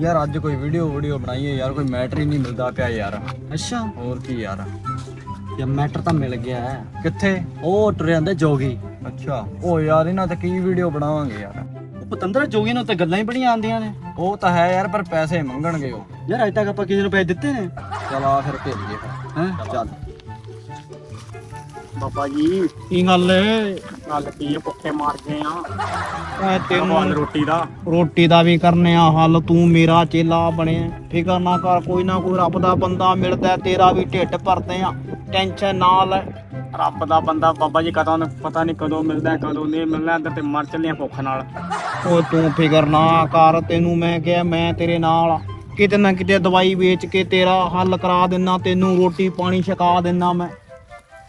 ਯਾਰ ਅੱਜ ਕੋਈ ਵੀਡੀਓ ਵੀਡੀਓ ਬਣਾਈਏ ਯਾਰ ਕੋਈ ਮੈਟਰ ਹੀ ਨਹੀਂ ਮਿਲਦਾ ਪਿਆ ਯਾਰ। ਅੱਛਾ। ਹੋਰ ਕੀ ਯਾਰ। ਯਾ ਮੈਟਰ ਤਾਂ ਮਿਲ ਗਿਆ ਹੈ। ਕਿੱਥੇ? ਉਹ ਟੁਰੇ ਜਾਂਦੇ ਜੋਗੀ। ਅੱਛਾ। ਉਹ ਯਾਰ ਇਹਨਾਂ ਤੇ ਕੀ ਵੀਡੀਓ ਬਣਾਵਾਂਗੇ ਯਾਰ। ਉਹ ਪਤੰਦਰ ਜੋਗੀ ਨੂੰ ਤਾਂ ਗੱਲਾਂ ਹੀ ਬੜੀਆਂ ਆਉਂਦੀਆਂ ਨੇ। ਉਹ ਤਾਂ ਹੈ ਯਾਰ ਪਰ ਪੈਸੇ ਮੰਗਣਗੇ ਉਹ। ਯਾਰ ਅਜੇ ਤੱਕ ਆਪਾਂ ਕਿਸੇ ਨੂੰ ਪੈਸੇ ਦਿੱਤੇ ਨੇ? ਚਲ ਆ ਫਿਰ ਭੇਜੀਏ ਫਿਰ ਹੈ? ਚੱਲ। ਬਾਬਾ ਜੀ। ਕੀ ਗੱਲ ਏ? ਗੱਲ ਕੀ ਹੈ ਭੁੱਖੇ ਮਾਰ ਗਏ ਆ। ਓਏ ਭਗਵਾਨ ਰੋਟੀ ਦਾ। ਰੋਟੀ ਦਾ ਵੀ ਕਰਨੇ ਆ ਹੱਲ ਤੂੰ ਮੇਰਾ ਚੇਲਾ ਬਣਿਆ ਫਿਕਰ ਨਾ ਕਰ ਕੋਈ ਨਾ ਕੋਈ ਰੱਬ ਦਾ ਬੰਦਾ ਮਿਲਦਾ ਤੇਰਾ ਵੀ ਢਿੱਡ ਭਰਦੇ ਆ। ਟੈਨਸ਼ਨ ਨਾ ਲੈ। ਰੱਬ ਦਾ ਬੰਦਾ ਬਾਬਾ ਜੀ ਕਦੋਂ ਪਤਾ ਨਹੀਂ ਕਦੋਂ ਮਿਲਦਾ ਕਦੋਂ ਨਹੀਂ ਮਿਲਣਾ ਅੰਦਰ ਤੇ ਮਰ ਚੱਲੇ ਆ ਭੁੱਖ ਨਾਲ। ਓ ਤੂੰ ਫਿਕਰ ਨਾ ਕਰ ਤੈਨੂੰ ਮੈਂ ਕਿਹਾ ਮੈਂ ਤੇਰੇ ਨਾਲ ਆ। ਕਿਤੇ ਨਾ ਕਿਤੇ ਦਵਾਈ ਵੇਚ ਕੇ ਤੇਰਾ ਹੱਲ ਕਰਾ ਦਿੰਨਾ ਤੈਨੂੰ ਰੋਟੀ ਪਾਣੀ ਛਕਾ ਦਿੰਨਾ ਮੈਂ।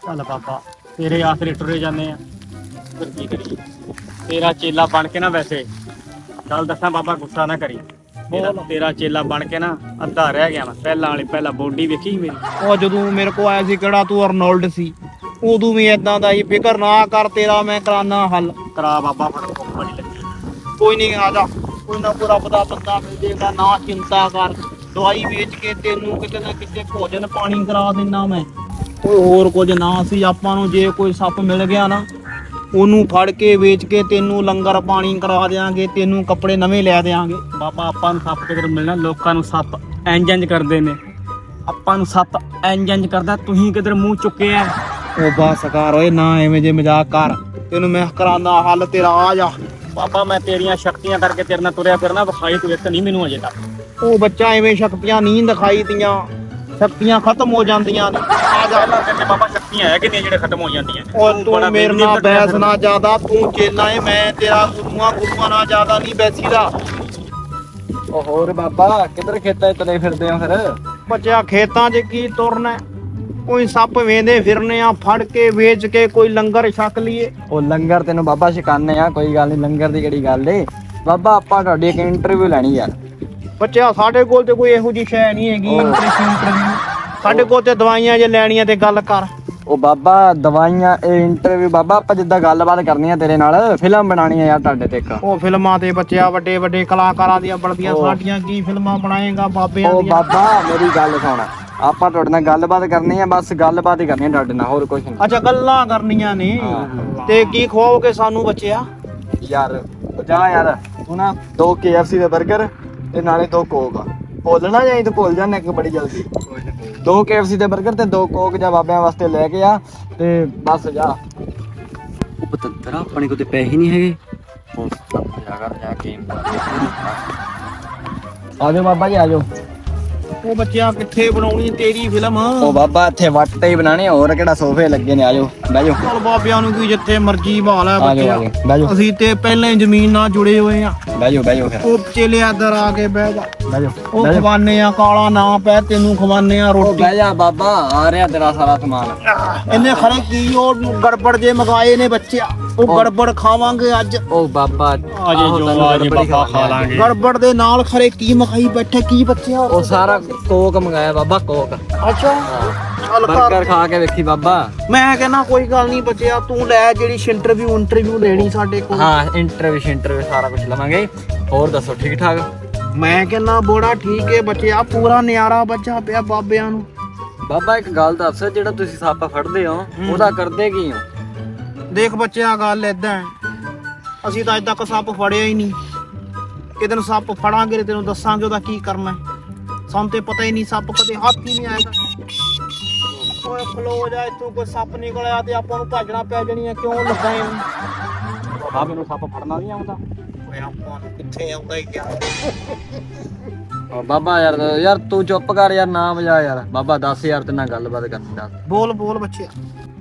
ਚੱਲ ਬਾਬਾ ਤੇਰੇ ਆਸਰੇ ਟੁਰੇ ਜਾਂਦੇ ਆ। ਫਿਰ ਕੀ ਕਰੀਏ ਤੇਰਾ ਚੇਲਾ ਬਣ ਕੇ ਨਾ ਵੈਸੇ ਚੱਲ ਦੱਸਾਂ ਬਾਬਾ ਗੁੱਸਾ ਨਾ ਕਰੀ। ਤੇਰਾ ਤੇਰਾ ਚੇਲਾ ਬਣ ਕੇ ਨਾ ਅੱਧਾ ਰਹਿ ਗਿਆ ਮੈਂ ਪਹਿਲਾਂ ਵਾਲੀ ਪਹਿਲਾਂ ਬੋਡੀ ਵੇਖੀ ਮੇਰੀ। ਉਹ ਜਦੋਂ ਮੇਰੇ ਕੋ ਆਇਆ ਸੀ ਕਿਹੜਾ ਤੂੰ ਅਰਨੋਲਡ ਸੀ ਉਦੋਂ ਵੀ ਇਦਾਂ ਦਾ ਹੀ ਫਿਕਰ ਨਾ ਕਰ ਤੇਰਾ ਮੈਂ ਕਰਾਨਾ ਹੱਲ। ਕਰਾ ਬਾਬਾ ਫੜ ਭੁੱਖ ਬੜੀ ਲੱਗੀ। ਕੋਈ ਨਹੀਂ ਆ ਜਾ। ਕੋਈ ਨਾ ਕੋਈ ਰੱਬ ਦਾ ਬੰਦਾ ਮਿਲ ਜੇਗਾ ਨਾ ਚਿੰਤਾ ਕਰ। ਦਵਾਈ ਵੇਚ ਕੇ ਤੈਨੂੰ ਕਿਤੇ ਨਾ ਕਿਤੇ ਭੋਜਨ ਪਾਣੀ ਕਰਾ ਦਿੰਦਾ ਮੈਂ। ਕੋਈ ਹੋਰ ਕੁਝ ਨਾ ਸੀ ਆਪਾਂ ਨੂੰ ਜੇ ਕੋਈ ਸੱਪ ਮਿਲ ਗਿਆ ਨਾ ਉਹਨੂੰ ਫੜ ਕੇ ਵੇਚ ਕੇ ਤੈਨੂੰ ਲੰਗਰ ਪਾਣੀ ਕਰਾ ਦੇਾਂਗੇ ਤੈਨੂੰ ਕੱਪੜੇ ਨਵੇਂ ਲੈ ਦੇਾਂਗੇ ਬਾਬਾ, ਆਪਾਂ ਨੂੰ ਸੱਪ ਕਿਧਰ ਮਿਲਣਾ? ਲੋਕਾਂ ਨੂੰ ਸੱਪ ਇੰਜ ਇੰਜ ਕਰਦੇ ਨੇ। ਆਪਾਂ ਨੂੰ ਸੱਪ ਇੰਜ ਇੰਜ ਕਰਦਾ, ਤੁਸੀਂ ਕਿਧਰ ਮੂੰਹ ਚੁੱਕੇ ਆ? ਉਹ ਬਸ ਕਰ ਓਏ, ਨਾ ਐਵੇਂ ਜੇ ਮਜ਼ਾਕ ਕਰ। ਤੈਨੂੰ ਮੈਂ ਕਰਾਂਦਾ ਹੱਲ, ਤੇਰਾ ਆ ਜਾ। ਬਾਬਾ, ਮੈਂ ਤੇਰੀਆਂ ਸ਼ਕਤੀਆਂ ਕਰਕੇ ਤੇਰੇ ਨਾਲ ਤੁਰਿਆ ਫਿਰਨਾ, ਵਿਖਾਈ ਤੂੰ ਇੱਕ ਨਹੀਂ ਮੈਨੂੰ ਅਜੇ ਤੱਕ। ਉਹ ਬੱਚਾ ਐਵੇਂ ਸ਼ਕਤੀਆਂ ਨਹੀਂ ਦਿਖਾਈ ਦੀਆਂ ਸ਼ਕਤੀਆਂ ਖਤਮ ਹੋ ਜਾਂਦੀਆਂ ਨੇ। ਆ ਜਾ ਪਹਿਲਾਂ ਬਾਬਾ ਸ਼ਕਤੀਆਂ ਹੈ ਕਿੰਨੀਆਂ ਜਿਹੜੇ ਖਤਮ ਹੋ ਜਾਂਦੀਆਂ ਨੇ। ਉਹ ਤੂੰ ਮੇਰੇ ਨਾਲ ਬੈਸ ਨਾ ਜ਼ਿਆਦਾ ਤੂੰ ਚੇਲਾ ਏ ਮੈਂ ਤੇਰਾ ਗੁਰੂਆਂ ਗੁਰੂਆਂ ਨਾਲ ਜ਼ਿਆਦਾ ਨਹੀਂ ਬੈਸੀਦਾ ਉਹ ਹੋਰ ਬਾਬਾ ਕਿੱਧਰ ਖੇਤਾਂ 'ਚ ਤੁਰੇ ਫਿਰਦੇ ਆ ਫਿਰ? ਬੱਚਿਆ ਖੇਤਾਂ 'ਚ ਕੀ ਤੁਰਨਾ? ਕੋਈ ਸੱਪ ਵੇਂਦੇ ਫਿਰਨੇ ਆ ਫੜ ਕੇ ਵੇਚ ਕੇ ਕੋਈ ਲੰਗਰ ਛਕ ਲਈਏ। ਉਹ ਲੰਗਰ ਤੈਨੂੰ ਬਾਬਾ ਛਕਾਨੇ ਆ ਕੋਈ ਗੱਲ ਨਹੀਂ ਲੰਗਰ ਦੀ ਕਿਹੜੀ ਗੱਲ ਏ? ਬਾਬਾ ਆਪਾਂ ਤੁਹਾਡੀ ਇੱਕ ਇੰਟਰਵਿਊ ਲੈਣੀ ਯਾਰ ਬੱਚਿਆ ਸਾਡੇ ਕੋਲ ਤੇ ਕੋਈ ਇਹੋ ਜਿਹੀ ਸ਼ੈ ਨਹੀਂ ਹੈਗੀ। ਇੰਟਰਵਿਊ ਸਾਡੇ ਕੋਲ ਤੇ ਦਵਾਈਆਂ ਜੇ ਲੈਣੀਆਂ ਤੇ ਗੱਲ ਕਰ। ਉਹ ਬਾਬਾ ਦਵਾਈਆਂ ਇਹ ਇੰਟਰਵਿਊ ਬਾਬਾ ਆਪਾਂ ਜਿੱਦਾਂ ਗੱਲਬਾਤ ਕਰਨੀ ਆ ਤੇਰੇ ਨਾਲ ਫਿਲਮ ਬਣਾਣੀ ਆ ਯਾਰ ਤੁਹਾਡੇ ਤੇ ਇੱਕ। ਉਹ ਫਿਲਮਾਂ ਤੇ ਬੱਚਿਆ ਵੱਡੇ ਵੱਡੇ ਕਲਾਕਾਰਾਂ ਦੀਆਂ ਬਣਦੀਆਂ ਉਹ। ਸਾਡੀਆਂ ਕੀ ਫਿਲਮਾਂ ਬਣਾਏਗਾ ਬਾਬਿਆਂ ਉਹ ਦੀਆਂ? ਬਾਬਾ ਮੇਰੀ ਗੱਲ ਸੁਣ। ਆਪਾਂ ਤੁਹਾਡੇ ਨਾਲ ਗੱਲਬਾਤ ਕਰਨੀ ਆ ਬਸ ਗੱਲਬਾਤ ਹੀ ਕਰਨੀ ਆ ਤੁਹਾਡੇ ਨਾਲ ਹੋਰ ਕੁਝ ਨਹੀਂ। ਅੱਛਾ ਗੱਲਾਂ ਕਰਨੀਆਂ ਨੇ। ਤੇ ਕੀ ਖਵਾਓਗੇ ਸਾਨੂੰ ਬੱਚਿਆ? ਯਾਰ ਉਹ ਜਾ ਯਾਰ। ਤੂੰ ਨਾ ਦੋ KFC ਦੇ 버ਗਰ ਤੇ ਨਾਲੇ ਦੋ ਕੋਕ। ਭੁੱਲਣਾ ਜਾਈ ਤੂੰ ਭੁੱਲ ਜਾਣਾ ਇੱਕ ਬੜੀ ਜਲਦੀ। ਦੋ KFC ਦੇ 버ਗਰ ਤੇ ਦੋ ਕੋਕ ਜਾ ਬਾਬਿਆਂ ਵਾਸਤੇ ਲੈ ਕੇ ਆ ਤੇ ਬਸ ਜਾ। ਉਹ ਬਤੰਤਰਾ ਆਪਣੇ ਕੋਲ ਤੇ ਪੈਸੇ ਨਹੀਂ ਹੈਗੇ। ਉਹ ਸਭ ਜਾ ਕਰ ਜਾ ਕੇ ਆਜੋ ਬਾਬਾ ਜੀ ਆਜੋ ਉਹ ਬੱਚਿਆ ਕਿੱਥੇ ਬਣਾਉਣੀ ਤੇਰੀ ਫਿਲਮ? ਉਹ ਬਾਬਾ ਇੱਥੇ ਵੱਟ ਹੀ ਬਣਾਣੇ ਹੋਰ ਕਿਹੜਾ ਸੋਫੇ ਲੱਗੇ ਨੇ ਆਜੋ ਬਹਿ ਜਾਓ। ਚਲ ਬਾਬਿਆਂ ਨੂੰ ਕੀ ਜਿੱਥੇ ਮਰਜ਼ੀ ਹੈ ਆਜੋ ਬੱਚਿਆ। ਆਜੋ ਬਹਿ ਜਾਓ। ਅਸੀਂ ਤੇ ਪਹਿਲਾਂ ਹੀ ਜ਼ਮੀਨ ਨਾਲ ਜੁੜੇ ਹੋਏ ਆ। ਬਹਿ ਜਾਓ ਬਹਿ ਜਾਓ ਫਿਰ। ਉਹ ਚੇਲੇ ਇੱਧਰ ਆ ਕੇ ਬਹਿ ਜਾ। ਬਹਿ ਜਾਓ ਉਹ ਬਹਿ ਜਾਓ। ਖਵਾਨੇ ਆ ਕਾਲਾ ਨਾ ਪੈ ਤੈਨੂੰ ਖਵਾਨੇ ਆ ਉਹ ਰੋਟੀ। ਬਹਿ ਜਾ ਬਾਬਾ ਆ ਰਿਹਾ ਤੇਰਾ ਸਾਰਾ ਸਮਾਨ। ਇਹਨੇ ਖਰੇ ਕੀ ਉਹ ਗੜਬੜ ਜੇ ਮਗਾਏ ਨੇ ਬੱਚਿਆ। ਉਹ ਗੜਬੜ ਖਾਵਾਂਗੇ ਅੱਜ। ਉਹ ਬਾਬਾ ਆਜੇ ਜੋ ਆਜੇ ਬਾਬਾ ਖਾ ਲਾਂਗੇ ਗੜਬੜ ਦੇ ਨਾਲ ਖਰੇ ਕੀ ਮਖਾਈ ਬੈਠੇ ਕੀ ਬੱਚਿਆ ਉਹ ਸਾਰਾ ਕੋਕ ਮੰਗਾਇਆ ਬਾਬਾ ਕੋਕ। ਅੱਛਾ। ਚੱਲ ਖਾ ਕੇ ਵੇਖੀ ਬਾਬਾ। ਮੈਂ ਕਹਿੰਦਾ ਕੋਈ ਗੱਲ ਨਹੀਂ ਬੱਚਿਆ ਤੂੰ ਲੈ ਜਿਹੜੀ ਇੰਟਰਵਿਊ ਇੰਟਰਵਿਊ ਲੈਣੀ ਸਾਡੇ ਕੋਲ। ਹਾਂ ਇੰਟਰਵਿਊ ਇੰਟਰਵਿਊ ਸਾਰਾ ਕੁਝ ਲਵਾਂਗੇ। ਹੋਰ ਦੱਸੋ ਠੀਕ ਠਾਕ? ਮੈਂ ਕਹਿੰਦਾ ਬੋੜਾ ਠੀਕ ਹੈ ਬੱਚਿਆ ਪੂਰਾ ਨਿਆਰਾ ਬੱਚਾ ਪਿਆ ਬਾਬਿਆਂ ਨੂੰ। ਬਾਬਾ ਇੱਕ ਗੱਲ ਦੱਸ ਜਿਹੜਾ ਤੁਸੀਂ ਸੱਪ ਫੜਦੇ ਹੋ। ਉਹਦਾ ਕਰਦੇ ਕੀ ਹੋ? ਦੇਖ ਬੱਚਿਆ ਗੱਲ ਹੈ। ਅਸੀਂ ਤਾਂ ਅੱਜ ਤੱਕ ਸੱਪ ਫੜਿਆ ਹੀ ਨਹੀਂ। ਕਿਤੇ ਨੂੰ ਸੱਪ ਫੜਾਂਗੇ ਤੇ ਤੈਨੂੰ ਦੱਸਾਂਗੇ ਉਹਦਾ ਕੀ ਕਰਨਾ ਸਾਨੂੰ ਤੇ ਪਤਾ ਹੀ ਨਹੀਂ ਸੱਪ ਕਦੇ ਹੱਥ ਹੀ ਨਹੀਂ ਆਏਗਾ। ਓਏ ਖਲੋ ਜਾ ਇੱਥੋਂ ਕੋਈ ਸੱਪ ਨਿਕਲ ਆਇਆ ਤੇ ਆਪਾਂ ਨੂੰ ਭੱਜਣਾ ਪੈ ਜਾਣੀ ਹੈ। ਕਿਉਂ ਲੱਗਾ ਐ ਬਾਬਾ ਮੈਨੂੰ ਸੱਪ ਫੜਨਾ ਨਹੀਂ ਆਉਂਦਾ। ਓਏ ਆਪਾਂ ਨੂੰ ਕਿੱਥੇ ਆਉਂਦਾ ਹੀ ਗਿਆ ਬਾਬਾ ਯਾਰ ਯਾਰ ਤੂੰ ਚੁੱਪ ਕਰ ਯਾਰ ਨਾ ਵਜਾ ਯਾਰ। ਬਾਬਾ ਦੱਸ ਯਾਰ ਤੇ ਨਾਲ ਗੱਲਬਾਤ ਕਰਨੀ ਦੱਸ। ਬੋਲ ਬੋਲ ਬੱਚਿਆ।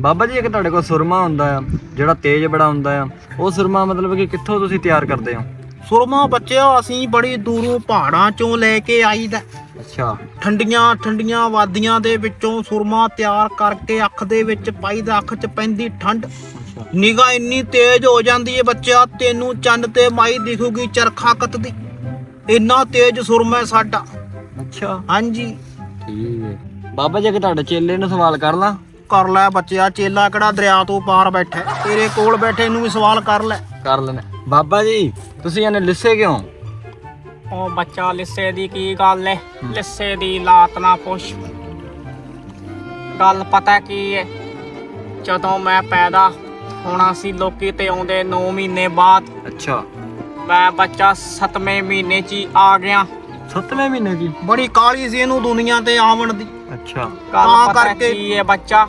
ਬਾਬਾ ਜੀ ਇੱਕ ਤੁਹਾਡੇ ਕੋਲ ਸੁਰਮਾ ਹੁੰਦਾ ਆ ਜਿਹੜਾ ਤੇਜ਼ ਬੜਾ ਹੁੰਦਾ ਆ ਉਹ ਸੁਰਮਾ ਮਤਲਬ ਕਿ ਕਿੱਥੋਂ ਤੁਸੀਂ ਤਿਆਰ ਕਰਦੇ ਹੋ? ਸੁਰਮਾ ਬੱਚਿਆ ਅਸੀਂ ਬੜੀ ਦੂਰੋਂ ਪਹਾੜਾਂ ਚੋਂ ਲੈ ਕੇ ਆਈਦਾ। ਅੱਛਾ। ਠੰਡੀਆਂ ਠੰਡੀਆਂ ਵਾਦੀਆਂ ਦੇ ਵਿੱਚੋਂ ਸੁਰਮਾ ਤਿਆਰ ਕਰਕੇ ਅੱਖ ਦੇ ਵਿੱਚ ਪਾਈਦਾ ਅੱਖ 'ਚ ਪੈਂਦੀ ਠੰਡ। ਨਿਗਾ ਇੰਨੀ ਤੇਜ਼ ਹੋ ਜਾਂਦੀ ਹੈ ਬੱਚਿਆ ਤੈਨੂੰ ਚੰਨ ਤੇ ਮਾਈ ਦਿਖੂਗੀ ਚਰਖਾ ਕੱਤਦੀ। ਇੰਨਾ ਤੇਜ਼ ਸੁਰਮਾ ਹੈ ਸਾਡਾ। ਅੱਛਾ। ਹਾਂਜੀ। ਠੀਕ ਹੈ। ਬਾਬਾ ਜੀ ਕਿ ਤੁਹਾਡੇ ਚੇਲੇ ਨੂੰ ਸਵਾਲ ਕਰ ਲਾਂ। ਕਰ ਲੈ ਬੱਚਿਆ ਚੇਲਾ ਕਿਹੜਾ ਦਰਿਆ ਤੋਂ ਪਾਰ ਬੈਠਾ ਹੈ? ਤੇਰੇ ਕੋਲ ਬੈਠੇ ਨੂੰ ਵੀ ਸਵਾਲ ਕਰ ਲੈ। ਕਰ ਲੈਣਾ। ਬਾਬਾ ਜੀ ਤੁਸੀਂ ਇਹਨੇ ਲਿੱਸੇ ਕਿਉਂ? ਉਹ ਬੱਚਾ ਲਿੱਸੇ ਦੀ ਕੀ ਗੱਲ ਏ ਲਿੱਸੇ ਦੀ ਲਾਤ ਨਾ ਪੁੱਛ। ਗੱਲ ਪਤਾ ਕੀ ਏ ਜਦੋਂ ਮੈਂ ਪੈਦਾ ਹੋਣਾ ਸੀ ਲੋਕੀ ਤੇ ਆਉਂਦੇ 9 ਮਹੀਨੇ ਬਾਅਦ। ਅੱਛਾ। ਮੈਂ ਬੱਚਾ 7ਵੇਂ ਮਹੀਨੇ 'ਚ ਹੀ ਆ ਗਿਆ। 7ਵੇਂ ਮਹੀਨੇ ਦੀ ਬੜੀ ਕਾਲੀ ਸੀ ਇਹਨੂੰ ਦੁਨੀਆ ਤੇ ਆਵਣ ਦੀ। ਅੱਛਾ। ਤਾਂ ਪਤਾ ਕਰਕੇ- ਕੀ ਏ ਬੱਚਾ?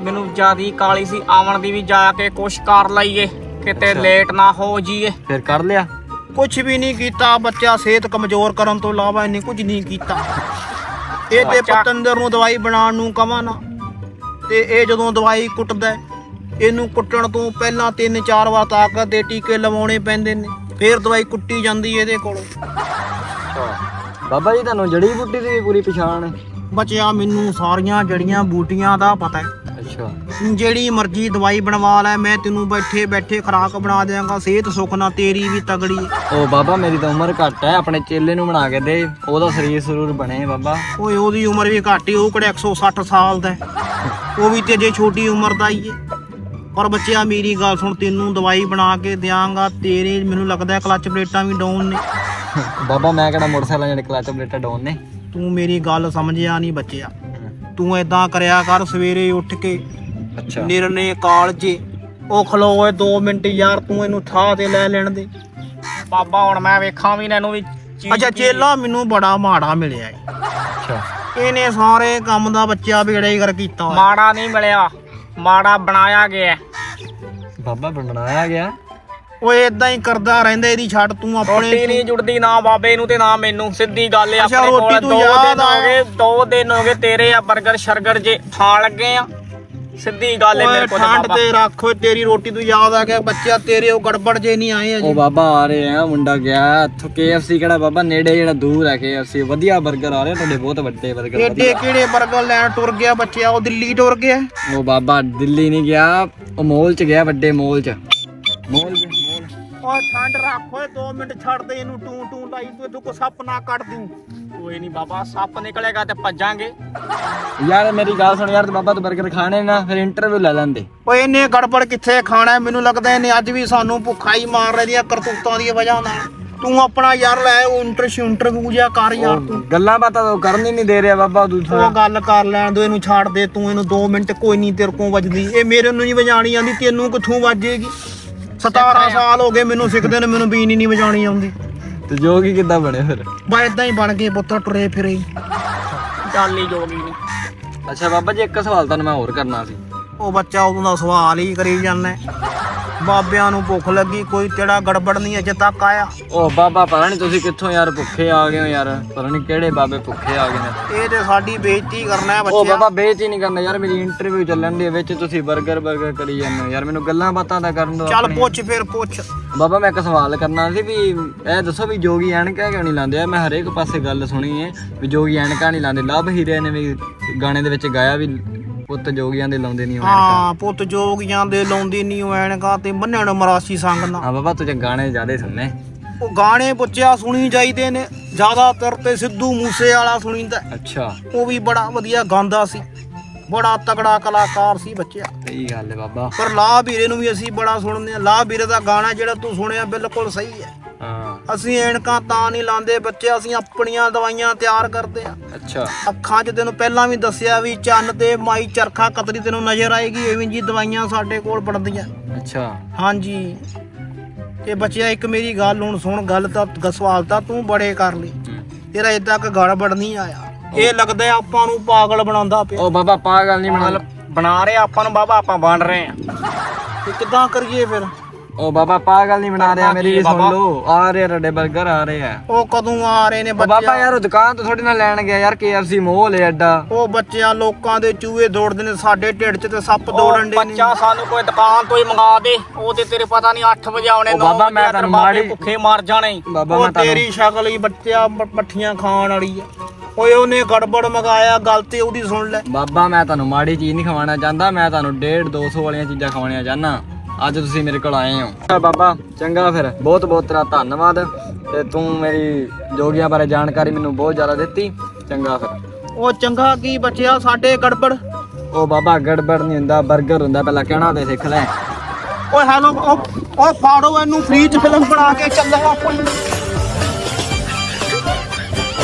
ਮੈਨੂੰ ਜਿਆਦੀ ਕਾਲੀ ਸੀ ਆਵਣ ਦੀ ਵੀ ਜਾ ਕੇ ਕੁਛ ਕਰ ਲਈਏ ਕਿਤੇ ਅੱਛਾ। ਲੇਟ ਨਾ ਹੋ ਜੀਏ ਫਿਰ ਕਰ ਲਿਆ? ਕੁਝ ਵੀ ਨਹੀਂ ਕੀਤਾ ਬੱਚਾ ਸਿਹਤ ਕਮਜ਼ੋਰ ਕਰਨ ਤੋਂ ਇਲਾਵਾ ਇਹਨੇ ਕੁਝ ਨਹੀਂ ਕੀਤਾ। ਇਹ ਤੇ ਬੱਚਾ- ਪਤੰਦਰ ਨੂੰ ਦਵਾਈ ਬਣਾਉਣ ਨੂੰ ਕਵਾਂ ਨਾ ਤੇ ਇਹ ਜਦੋਂ ਦਵਾਈ ਕੁੱਟਦਾ ਹੈ, ਇਹਨੂੰ ਕੁੱਟਣ ਤੋਂ ਪਹਿਲਾਂ ਤਿੰਨ ਚਾਰ ਵਾਰ ਤਾਕਤ ਦੇ ਟੀਕੇ ਲਵਾਉਣੇ ਪੈਂਦੇ ਨੇ ਫੇਰ ਦਵਾਈ ਕੁੱਟੀ ਜਾਂਦੀ ਇਹਦੇ ਕੋਲੋਂ। ਬਾਬਾ ਜੀ ਤੁਹਾਨੂੰ ਜੜੀ ਬੂਟੀ ਦੀ ਵੀ ਪੂਰੀ ਪਛਾਣ ਹੈ? ਬਚਿਆ ਮੈਨੂੰ ਸਾਰੀਆਂ ਜੜੀਆਂ ਬੂਟੀਆਂ ਦਾ ਪਤਾ ਹੈ। ਅੱਛਾ। ਜਿਹੜੀ ਮਰਜ਼ੀ ਦਵਾਈ ਬਣਵਾ ਲੈ ਮੈਂ ਤੈਨੂੰ ਬੈਠੇ ਬੈਠੇ ਖੁਰਾਕ ਬਣਾ ਦਿਆਂਗਾ ਸਿਹਤ ਸੁੱਖ ਨਾਲ ਤੇਰੀ ਵੀ ਤਗੜੀ ਉਹ ਬਾਬਾ ਮੇਰੀ ਤਾਂ ਉਮਰ ਘੱਟ ਹੈ ਆਪਣੇ ਚੇਲੇ ਨੂੰ ਬਣਾ ਕੇ ਦੇ ਉਹਦਾ ਸਰੀਰ ਸਰੂਰ ਬਣੇ ਬਾਬਾ। ਓਏ ਉਹਦੀ ਉਮਰ ਵੀ ਘੱਟ ਹੀ ਉਹ ਕਿਹੜਾ 160 ਸਾਲ ਦਾ। ਉਹ ਵੀ ਤੇ ਜੇ ਛੋਟੀ ਉਮਰ ਦਾ ਹੀ ਹੈ। ਪਰ ਬੱਚਿਆ ਮੇਰੀ ਗੱਲ ਸੁਣ ਤੈਨੂੰ ਦਵਾਈ ਬਣਾ ਕੇ ਦਿਆਂਗਾ ਤੇਰੇ ਮੈਨੂੰ ਲੱਗਦਾ ਕਲਚ ਪਲੇਟਾਂ ਵੀ ਡਾਊਨ ਨੇ। ਬਾਬਾ ਮੈਂ ਕਿਹੜਾ ਮੋਟਰਸਾਈਕਲ ਜਿਹੜੇ ਕਲਚ ਪਲੇਟਾਂ ਡਾਉਨ ਨੇ? ਤੂੰ ਮੇਰੀ ਗੱਲ ਸਮਝਿਆ ਨਹੀਂ ਬੱਚਿਆ। ਤੂੰ ਏਦਾਂ ਕਰਿਆ ਕਰ ਸਵੇਰੇ ਉੱਠ ਕੇ ਅੱਛਾ। ਨਿਰਨੇ ਕਾਲਜੇ ਉਹ ਖਲੋ ਓਏ 2 ਮਿੰਟ ਯਾਰ ਤੂੰ ਇਹਨੂੰ ਥਾਂ ਤੇ ਲੈ ਲੈਣ ਦੇ। ਬਾਬਾ ਹੁਣ ਮੈਂ ਵੇਖਾਂ ਵੀ ਇਹਨੂੰ ਵੀ ਅੱਛਾ ਚੇਲਾ ਮੈਨੂੰ ਬੜਾ ਮਾੜਾ ਮਿਲਿਆ ਅੱਛਾ। ਇਹਨੇ ਸਾਰੇ ਕੰਮ ਦਾ ਬੱਚਾ ਹੀ ਕਰ ਕੀਤਾ ਮਾੜਾ ਨਹੀਂ ਮਿਲਿਆ। ਮਾੜਾ ਬਣਾਇਆ ਗਿਆ ਬਾਬਾ ਬਣਾਇਆ ਗਿਆ? ਓਏ ਇਦਾਂ ਹੀ ਕਰਦਾ ਰਹਿੰਦਾ ਇਹਦੀ ਛੱਡ ਤੂੰ ਰੋਟੀ ਆਪਣੇ ਨਹੀਂ ਜੁੜਦੀ ਨਾ ਬਾਬੇ ਨੂੰ ਤੇ ਨਾ ਮੈਨੂੰ ਸਿੱਧੀ ਗੱਲ ਅੱਛਾ, ਆਪਣੇ ਰੋਟੀ ਕੋਲ ਦੋ ਦਿਨ ਹੋ ਆ। ਗਏ ਦੋ ਦਿਨ ਹੋ ਗਏ ਤੇਰੇ ਆ 버ਗਰ ਸ਼ਰਗਰ ਜੇ ਖਾਣ ਲੱਗੇ ਆ। ਸਿੱਧੀ ਗੱਲ ਓਏ ਮੇਰੇ ਕੋਲ ਠੰਡ ਬਾਬਾ। ਤੇ ਰੱਖ ਓਏ ਤੇਰੀ ਰੋਟੀ ਤੂੰ ਯਾਦ ਆ ਗਿਆ ਬੱਚਾ ਤੇਰੇ ਉਹ ਗੜਬੜ ਜੇ ਨਹੀਂ ਆਏ ਉਹ ਅਜੇ ਬਾਬਾ ਆ ਰਹੇ ਆ ਮੁੰਡਾ ਗਿਆ। ਇੱਥੋਂ KFC ਕਿਹੜਾ ਬਾਬਾ ਨੇੜੇ ਜਿਹੜਾ ਦੂਰ ਹੈ KFC ਵਧੀਆ 버ਗਰ ਆ ਰਹੇ ਤੁਹਾਡੇ ਬਹੁਤ ਵੱਡੇ 버ਗਰ ਏਡੇ ਕਿਹੜੇ ਬਰਗਰ ਲੈਣ ਟੁਰ ਗਿਆ ਬੱਚਾ ਉਹ ਦਿੱਲੀ ਟੁਰ ਗਿਆ। ਉਹ ਬਾਬਾ ਦਿੱਲੀ ਨਹੀਂ ਗਿਆ ਉਹ ਮੋਲ ਚ ਗਿਆ ਵੱਡੇ ਮੋਲ ਚ। ਮੋਲ ਚ ਮੋਲ ਓਏ ਠੰਡ ਰੱਖ ਓਏ 2 ਮਿੰਟ ਛੱਡ ਦੇ ਇਹਨੂੰ ਟੂ ਟੂ ਲਾਈ ਤੂੰ ਇਹਨੂੰ ਕੋ ਸੱਪ ਨਾ ਕੱਟ ਦੂੰ। ਕੋਈ ਨਹੀਂ ਬਾਬਾ ਸੱਪ ਨਿਕਲੇਗਾ ਤੇ ਭੱਜਾਂਗੇ। ਯਾਰ ਮੇਰੀ ਗੱਲ ਸੁਣ ਯਾਰ ਤੂੰ ਬਾਬਾ ਤੂੰ 버ਗਰ ਖਾਣੇ ਨਾ ਫਿਰ ਇੰਟਰਵਿਊ ਲੈ ਲੈਂਦੇ। ਓਏ ਇਹਨੇ ਗੜਬੜ ਕਿੱਥੇ ਖਾਣਾ ਹੈ? ਮੈਨੂੰ ਲੱਗਦਾ ਇਹਨੇ ਅੱਜ ਵੀ ਸਾਨੂੰ ਭੁੱਖਾ ਹੀ ਮਾਰ ਰਹੀ ਕਰਤੂਤਾਂ ਦੀ ਵਜ੍ਹਾ ਨਾਲ। ਤੂੰ ਆਪਣਾ ਯਾਰ ਲੈ ਉਹ ਇੰਟਰ ਇੰਟਰਵਿਊ ਜਿਆ ਕਰ ਯਾਰ ਤੂੰ। ਗੱਲਾਂ ਬਾਤਾਂ ਤਾਂ ਉਹ ਕਰਨ ਹੀ ਨਹੀਂ ਦੇ ਰਿਹਾ ਬਾਬਾ ਤੂੰ ਉਹ ਗੱਲ ਕਰ ਲੈਣ ਦੋ ਇਹਨੂੰ ਛੱਡ ਦੇ ਤੂੰ ਇਹਨੂੰ 2 ਮਿੰਟ ਕੋਈ ਨਹੀਂ ਤੇਰੇ ਕੋਲ ਵੱਜਦੀ। ਇਹ ਮੇਰੇ ਨੂੰ ਨਹੀਂ ਵਜਾਣੀ ਆਉਂਦੀ ਤੈਨੂੰ ਕਿੱਥੋਂ ਵੱਜੇਗੀ? 17 ਸਾਲ ਹੋ ਗਏ ਮੈਨੂੰ ਸਿੱਖਦੇ ਨੇ ਮੈਨੂੰ ਬੀਨ ਹੀ ਨਹੀਂ ਵਜਾਣੀ ਆਉਂਦੀ। ਤੇ ਜੋਗੀ ਕਿੱਦਾਂ ਬਣੇ ਫਿਰ? ਬਾ ਇਦਾਂ ਹੀ ਬਣ ਗਏ ਪੁੱਤਰ ਟੁਰੇ ਫਿਰੇ। ਚੱਲ ਜੋਗੀ ਨਹੀਂ ਅੱਛਾ ਬਾਬਾ ਜੀ ਇੱਕ ਸਵਾਲ ਤੁਹਾਨੂੰ ਮੈਂ ਹੋਰ ਕਰਨਾ ਸੀ। ਉਹ ਬੱਚਾ ਉਦੋਂ ਦਾ ਸਵਾਲ ਹੀ ਕਰੀ ਜਾਂਦਾ। ਬਾਬਿਆਂ ਨੂੰ ਭੁੱਖ ਲੱਗੀ ਕੋਈ ਤੇੜਾ ਗੜਬੜ ਨਹੀਂ ਅਜੇ ਤੱਕ ਆਇਆ। ਉਹ ਬਾਬਾ ਪਤਾ ਨਹੀਂ ਤੁਸੀਂ ਕਿੱਥੋਂ ਯਾਰ ਭੁੱਖੇ ਆ ਗਏ ਹੋ ਯਾਰ। ਪਤਾ ਨਹੀਂ ਕਿਹੜੇ ਬਾਬੇ ਭੁੱਖੇ ਆ ਗਏ ਨੇ। ਇਹ ਤੇ ਸਾਡੀ ਬੇਇੱਜ਼ਤੀ ਕਰਨਾ ਹੈ ਉਹ ਬੱਚਿਆ। ਬਾਬਾ ਬੇਇੱਜ਼ਤੀ ਨਹੀਂ ਕਰਨਾ। ਯਾਰ ਮੇਰੀ ਇੰਟਰਵਿਊ ਚੱਲਣ ਦੀ ਵਿੱਚ ਤੁਸੀਂ 버ਗਰ 버ਗਰ ਕਰੀ ਜਾਂਦੇ ਹੋ। ਯਾਰ ਮੈਨੂੰ ਗੱਲਾਂ ਬਾਤਾਂ ਤਾਂ ਕਰਨ ਦਿਓ ਚੱਲ ਆਪਣੀਆਂ। ਪੁੱਛ ਫਿਰ ਪੁੱਛ। ਬਾਬਾ ਮੈਂ ਇੱਕ ਸਵਾਲ ਕਰਨਾ ਸੀ ਵੀ ਇਹ ਦੱਸੋ ਵੀ ਜੋਗੀ ਐਨਕਾਂ ਕਿਉਂ ਨਹੀਂ ਲਾਉਂਦੇ? ਆ ਮੈਂ ਹਰੇਕ ਪਾਸੇ ਗੱਲ ਸੁਣੀ ਹੈ ਵੀ ਜੋਗੀ ਐਨਕਾਂ ਨਹੀਂ ਲਾਉਂਦੇ। ਲਵ ਹੀਰੇ ਨੇ ਵੀ ਗਾਣੇ ਦੇ ਵਿੱਚ ਗਾਇਆ ਵੀ ਪੁੱਤ ਜੋਗੀਆਂ ਦੇ ਲਾਉਂਦੇ ਨਹੀਂ ਐਨਕਾਂ। ਹਾਂ ਪੁੱਤ ਜੋਗੀਆਂ ਦੇ ਲਾਉਂਦੀ ਨਹੀਂ ਐਨਕਾਂ ਤੇ ਬੰਨਣ ਮਰਾਸੀ ਸੰਗ ਨਾ ਹਾਂ ਬਾਬਾ ਤੂੰ ਗਾਣੇ ਜ਼ਿਆਦਾ ਸੁਣਨੇ। ਉਹ ਗਾਣੇ ਪੁੱਛਿਆ ਸੁਣੀ ਜਾਈਦੇ ਨੇ। ਜ਼ਿਆਦਾਤਰ ਤੇ ਸਿੱਧੂ ਮੂਸੇ ਵਾਲਾ ਸੁਣੀਂਦਾ। ਅੱਛਾ। ਉਹ ਵੀ ਬੜਾ ਵਧੀਆ ਗਾਉਂਦਾ ਸੀ। ਬੜਾ ਤਗੜਾ ਕਲਾਕਾਰ ਸੀ ਬੱਚਿਆ। ਸਹੀ ਗੱਲ ਹੈ ਬਾਬਾ। ਪਰ ਲਾ ਵੀਰੇ ਨੂੰ ਵੀ ਅਸੀਂ ਬੜਾ ਸੁਣਦੇ ਆ ਲਾ ਵੀਰੇ ਦਾ ਗਾਣਾ ਜਿਹੜਾ ਤੂੰ ਸੁਣਿਆ ਬਿਲਕੁਲ ਸਹੀ ਹੈ। ਹਾਂ। ਅਸੀਂ ਐਨਕਾਂ ਤਾਂ ਨਹੀਂ ਲਾਉਂਦੇ ਬੱਚੇ ਅਸੀਂ ਆਪਣੀਆਂ ਦਵਾਈਆਂ ਤਿਆਰ ਕਰਦੇ ਆ ਅੱਛਾ। ਅੱਖਾਂ 'ਚ ਤੈਨੂੰ ਪਹਿਲਾਂ ਵੀ ਦੱਸਿਆ ਵੀ ਚੰਨ ਤੇ ਮਾਈ ਚਰਖਾ ਕਤਰੀ ਤੈਨੂੰ ਨਜ਼ਰ ਆਏਗੀ ਐਵੇਂ ਜੀ ਦਵਾਈਆਂ ਸਾਡੇ ਕੋਲ ਬਣਦੀਆਂ ਅੱਛਾ। ਹਾਂਜੀ। ਤੇ ਬੱਚਿਆ ਇੱਕ ਮੇਰੀ ਗੱਲ ਹੁਣ ਸੁਣ ਗੱਲ ਤਾਂ ਸਵਾਲ ਤਾਂ ਤੂੰ ਬੜੇ ਕਰ ਲਈ। ਤੇਰਾ ਇਦਾਂ ਕ ਗੜਬੜ ਨਹੀਂ ਆਇਆ। ਇਹ ਲੱਗਦਾ ਆਪਾਂ ਨੂੰ ਪਾਗਲ ਬਣਾਉਂਦਾ ਪਿਆ। ਉਹ ਬਾਬਾ ਪਾਗਲ ਨਹੀਂ ਬਣਾ ਬਣਾ ਰਹੇ ਆਪਾਂ ਨੂੰ ਬਾਬਾ ਆਪਾਂ ਬਣ ਰਹੇ ਆ ਤੇ ਕਿੱਦਾਂ ਕਰੀਏ ਫਿਰ? ਉਹ ਬਾਬਾ ਪਾਗਲ ਨਹੀਂ ਬਣਾ ਰਿਹਾ ਮੇਰੀ ਵੀ ਸੁਣ। ਲਓ ਆ ਰਹੇ ਤੁਹਾਡੇ 버ਗਰ ਆ ਰਹੇ ਆ। ਉਹ ਕਦੋਂ ਆ ਰਹੇ ਨੇ ਉਹ ਬਾਬਾ ਯਾਰ ਉਹ ਦੁਕਾਨ ਤੋਂ ਥੋੜੀ ਨਾ ਲੈਣ ਗਿਆ ਯਾਰ KFC ਮੋਲ ਹੈ ਐਡਾ। ਉਹ ਬੱਚਿਆਂ ਲੋਕਾਂ ਦੇ ਚੂਹੇ ਦੌੜਦੇ ਨੇ ਸਾਡੇ ਢਿੱਡ 'ਚ ਤੇ ਸੱਪ ਦੌੜਨ ਦੇ ਨੇ। ਬੱਚਾ ਸਾਨੂੰ ਕੋਈ ਦੁਕਾਨ ਤੋਂ ਹੀ ਮੰਗਾ ਦੇ ਉਹ ਤੇ ਤੇਰੇ ਪਤਾ ਨਹੀਂ 8 ਵਜੇ ਆਉਣੇ ਉਹ 9 ਬਾਬਾ, ਮੈਂ ਬਾਬੇ ਮਾੜੀ- ਭੁੱਖੇ ਮਰ ਜਾਣੇ। ਬਾਬਾ ਮੈਂ ਤੇਰੀ ਸ਼ਕਲ ਹੀ ਬੱਚਿਆ ਪੱਠੀਆਂ ਖਾਣ ਵਾਲੀ ਆ। ਓਏ ਉਹਨੇ ਗੜਬੜ ਮਗਾਇਆ ਗੱਲ ਤੇ ਉਹਦੀ ਸੁਣ ਲੈ। ਬਾਬਾ ਮੈਂ ਤੁਹਾਨੂੰ ਮਾੜੀ ਚੀਜ਼ ਨਹੀਂ ਖਵਾਉਣਾ ਚਾਹੁੰਦਾ ਮੈਂ ਤੁਹਾਨੂੰ 1.5 200 ਵਾਲੀਆਂ ਚੀਜ਼ਾਂ ਖਵਾਉਣੀਆਂ ਚਾਹੁੰਦਾ। ਅੱਜ ਤੁਸੀਂ ਮੇਰੇ ਕੋਲ ਆਏ ਹੋ। ਬਾਬਾ ਚੰਗਾ ਫਿਰ। ਬਹੁਤ ਬਹੁਤ ਤੇਰਾ ਧੰਨਵਾਦ। ਤੇ ਤੂੰ ਮੇਰੀ ਜੋਗੀਆਂ ਬਾਰੇ ਜਾਣਕਾਰੀ ਮੈਨੂੰ ਬਹੁਤ ਜ਼ਿਆਦਾ ਦਿੱਤੀ। ਚੰਗਾ ਫਿਰ। ਉਹ ਚੰਗਾ ਕੀ ਬੱਚਿਆ ਸਾਡੇ ਗੜਬੜ? ਉਹ ਬਾਬਾ ਗੜਬੜ ਨਹੀਂ ਹੁੰਦਾ 버ਗਰ ਹੁੰਦਾ ਪਹਿਲਾਂ ਕਹਿਣਾ ਤੇ ਸਿੱਖ ਲੈ। ਓਏ ਹੈਲੋ ਉਹ ਫਾੜੋ ਇਹਨੂੰ ਫ੍ਰੀ ਚ ਫਿਲਮ ਬਣਾ ਕੇ ਚੱਲਿਆ ਕੋਈ